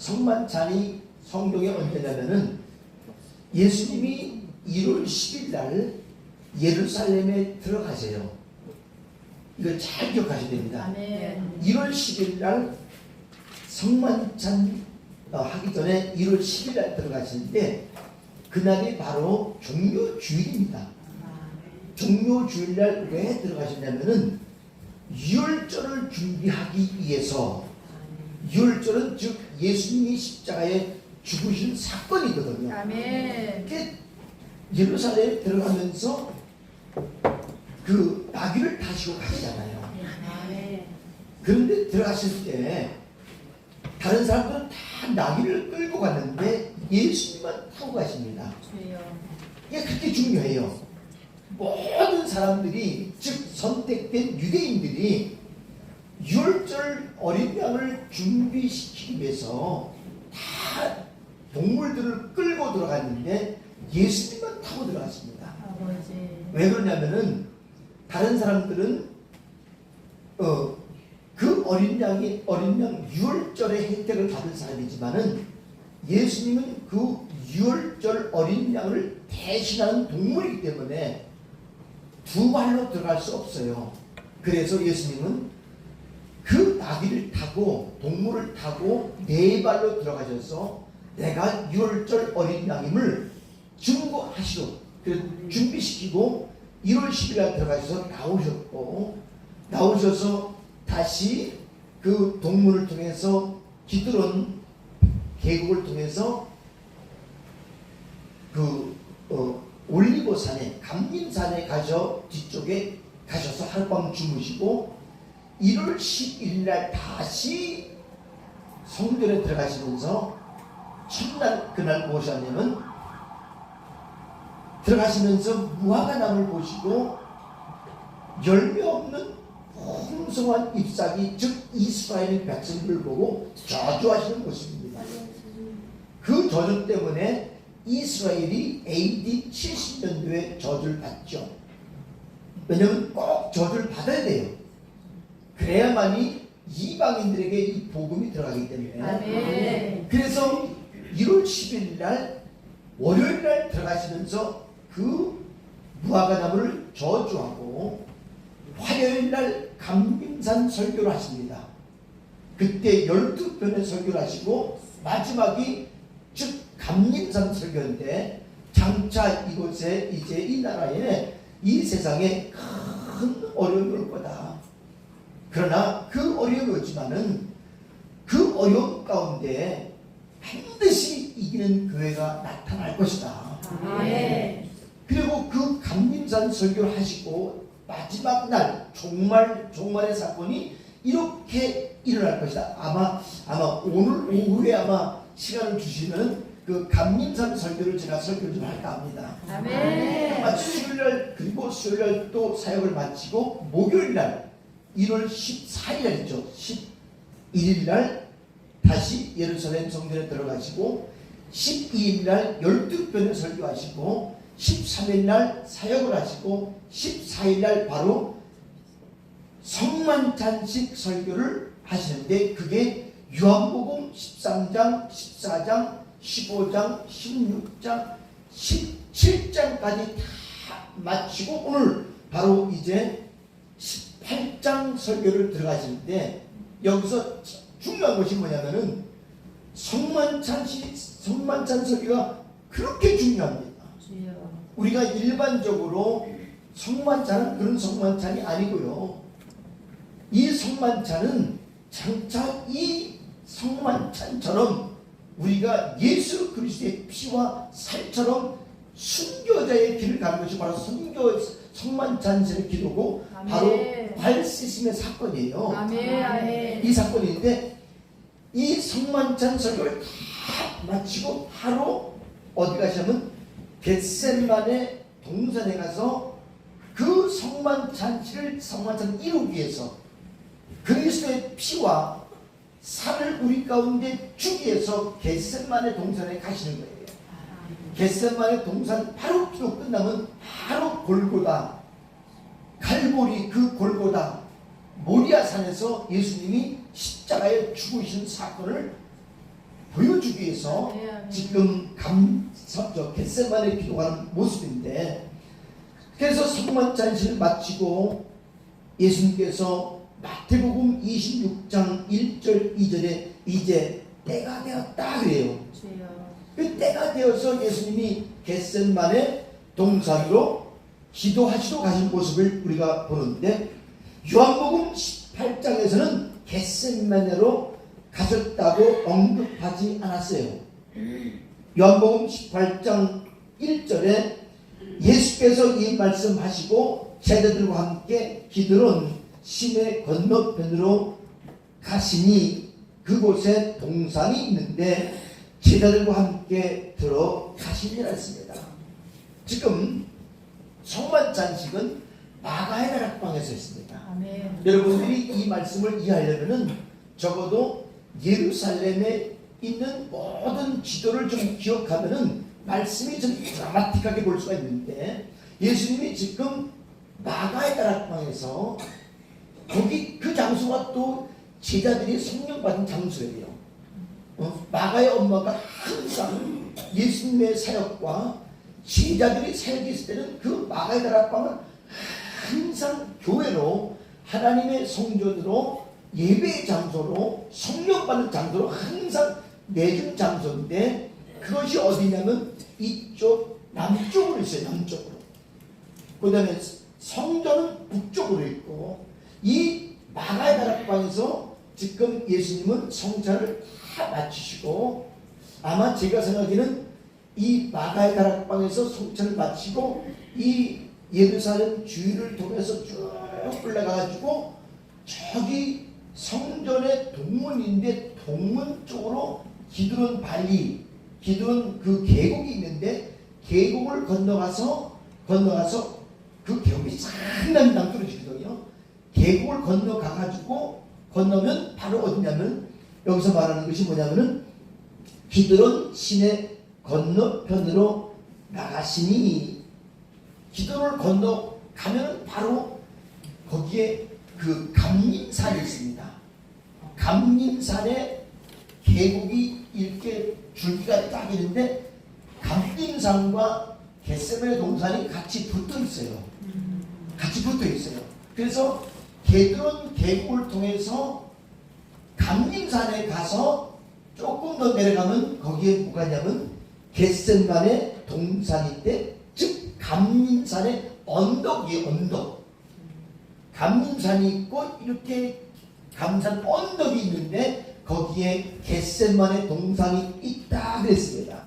성만찬이 성경에 언제냐면은 예수님이 1월 10일 날 예루살렘에 들어가세요. 이걸 잘 기억하셔야 됩니다. 아멘. 1월 10일 날 성만찬 어, 하기 전에 1월 10일 날 들어가시는데 그날이 바로 종료 주일입니다. 종료 주일 날 왜 들어가셨냐면은 유월절을 준비하기 위해서 유월절은 즉 예수님이 십자가에 죽으신 사건이거든요. 아멘. 예루살렘에 들어가면서 그 나귀를 타시고 가시잖아요. 아멘. 그런데 들어가실 때 다른 사람들은 다 나귀를 끌고 갔는데 예수님만 타고 가십니다. 이게 그렇게 중요해요. 모든 사람들이 즉 선택된 유대인들이 유월절 어린 양을 준비시키기 위해서 다 동물들을 끌고 들어갔는데 예수님만 타고 들어갔습니다. 아버지. 왜 그러냐면은 다른 사람들은 어, 그 어린 양이 어린 양 유월절의 혜택을 받은 사람이지만은 예수님은 그 유월절 어린 양을 대신하는 동물이기 때문에 두 발로 들어갈 수 없어요. 그래서 예수님은 그 나귀를 타고 동물을 타고 네 발로 들어가셔서 내가 유월절 어린 양임을 증거하시러 그래서 준비시키고 1월 10일 날 들어가셔서 나오셨고 나오셔서 다시 그 동물을 통해서 기드론 계곡을 통해서 그 어, 올리고산에 감림산에 가셔 뒤쪽에 가셔서 하룻밤 주무시고 1월 10일 날 다시 성전에 들어가시면서 첫날 그날 무엇이었냐면 들어가시면서 무화과 나무를 보시고 열매 없는 풍성한 잎사귀 즉 이스라엘 백성들을 보고 저주하시는 모습입니다. 그 저주 때문에 이스라엘이 AD 70년도에 저주를 받죠. 왜냐하면 꼭 저주를 받아야 돼요. 그래야만이 이방인들에게 이 복음이 들어가기 때문에. 아멘. 그래서 1월 10일 날 월요일 날 들어가시면서 그 무화과 나무를 저주하고 화요일 날 감림산 설교를 하십니다. 그때 12편의 설교를 하시고 마지막이 즉 감림산 설교인데 장차 이곳에 이제 이 나라에 이 세상에 큰 어려움이 올 거다. 그러나 그 어려움이 오지만은 그 어려움 가운데 반드시 이기는 교회가 나타날 것이다. 아멘. 그리고 그 감림산 설교를 하시고 마지막 날 종말 종말의 사건이 이렇게 일어날 것이다. 아마 아마 오늘 오후에 아마 시간을 주시면 그 감림산 설교를 제가 설교를 좀 할까 합니다. 아멘. 아마 수요일 날 그리고 수요일 날 또 사역을 마치고 목요일 날 1월 14일 날이죠. 11일 날 다시 예루살렘 성전에 들어가시고 12일 날 12편을 설교하시고 13일 날 사역을 하시고 14일 날 바로 성만찬식 설교를 하시는데 그게 요한복음 13장, 14장, 15장, 16장, 17장까지 다 마치고 오늘 바로 이제 18장 설교를 들어가시는데 여기서 중요한 것이 뭐냐면은 성만찬 시 성만찬 설교가 그렇게 중요합니다. 우리가 일반적으로 성만찬은 그런 성만찬이 아니고요. 이 성만찬은 장차 이 성만찬처럼 우리가 예수 그리스도의 피와 살처럼 순교자의 길을 가는 것이 바로 선교 성만찬의 기도고 바로 아멘. 발시심의 사건이에요. 아멘. 아멘. 이 사건인데 이 성만찬 설교를 다 마치고 바로 어디 가시냐면 겟셋만의 동산에 가서 그 성만찬치를 성만찬 이루기 위해서 그리스도의 피와 살을 우리 가운데 주기 위해서 겟셋만의 동산에 가시는 거예요. 겟셋만의 동산 바로 기도 끝나면 바로 골고다 갈보리 그 골고다 모리아산에서 예수님이 십자가에 죽으신 사건을 보여주기 위해서 지금 감저 겟세만의 기도하는 모습인데 그래서 성만 잔치를 마치고 예수님께서 마태복음 26장 1절 2절에 이제 때가 되었다 그래요. 주여. 그 때가 되어서 예수님이 겟셋만의 동산으로 기도하시러 가신 모습을 우리가 보는데 요한복음 18장에서는 겟셋만으로 가셨다고 언급하지 않았어요. 요한복음 18장 1절에 예수께서 이 말씀하시고 제자들과 함께 기드론 시내 건너편으로 가시니 그곳에 동산이 있는데 제자들과 함께 들어가시니라 했습니다. 지금 성만찬식은 마가의 다락방에서 했습니다. 아멘. 여러분들이 이 말씀을 이해하려면은 적어도 예루살렘에 있는 모든 지도를 좀 기억하면은 말씀이 좀 드라마틱하게 볼 수가 있는데 예수님이 지금 마가의 다락방에서 거기 그 장소가 또 제자들이 성령 받은 장소예요. 어, 마가의 엄마가 항상 예수님의 사역과 제자들이 살고 있을 때는 그 마가의 다락방은 항상 교회로 하나님의 성전으로 예배의 장소로 성령 받는 장소로 항상 내준 장소인데 그것이 어디냐면 이쪽 남쪽으로 있어요 남쪽으로. 그 다음에 성전은 북쪽으로 있고 이 마가의 다락방에서 지금 예수님은 성찬을 다 마치시고 아마 제가 생각에는 이 마가의 다락방에서 성찬을 마치고 이 예루살렘 주위를 통해서 쭉 올라가가지고 저기 성전의 동문인데 동문 쪽으로 기드론 발리 기드론 그 계곡이 있는데 계곡을 건너가서 건너가서 그 계곡이 상당히 낭떠러지거든요. 계곡을 건너가가지고 건너면 바로 어디냐면 여기서 말하는 것이 뭐냐면은 기드론 시내 건너편으로 나가시니 기도를 건너 가면 바로 거기에 그 감림산이 있습니다. 감림산에 계곡이 이렇게 줄기가 딱 있는데 감림산과 겟세벨의 동산이 같이 붙어 있어요. 같이 붙어 있어요. 그래서 게드론 계곡을 통해서 감림산에 가서 조금 더 내려가면 거기에 뭐가 있냐면 겟센만의 동산인데 즉 감림산의 언덕이 언덕 감림산이 있고 이렇게 감산 언덕이 있는데 거기에 겟센만의 동산이 있다 그랬어요.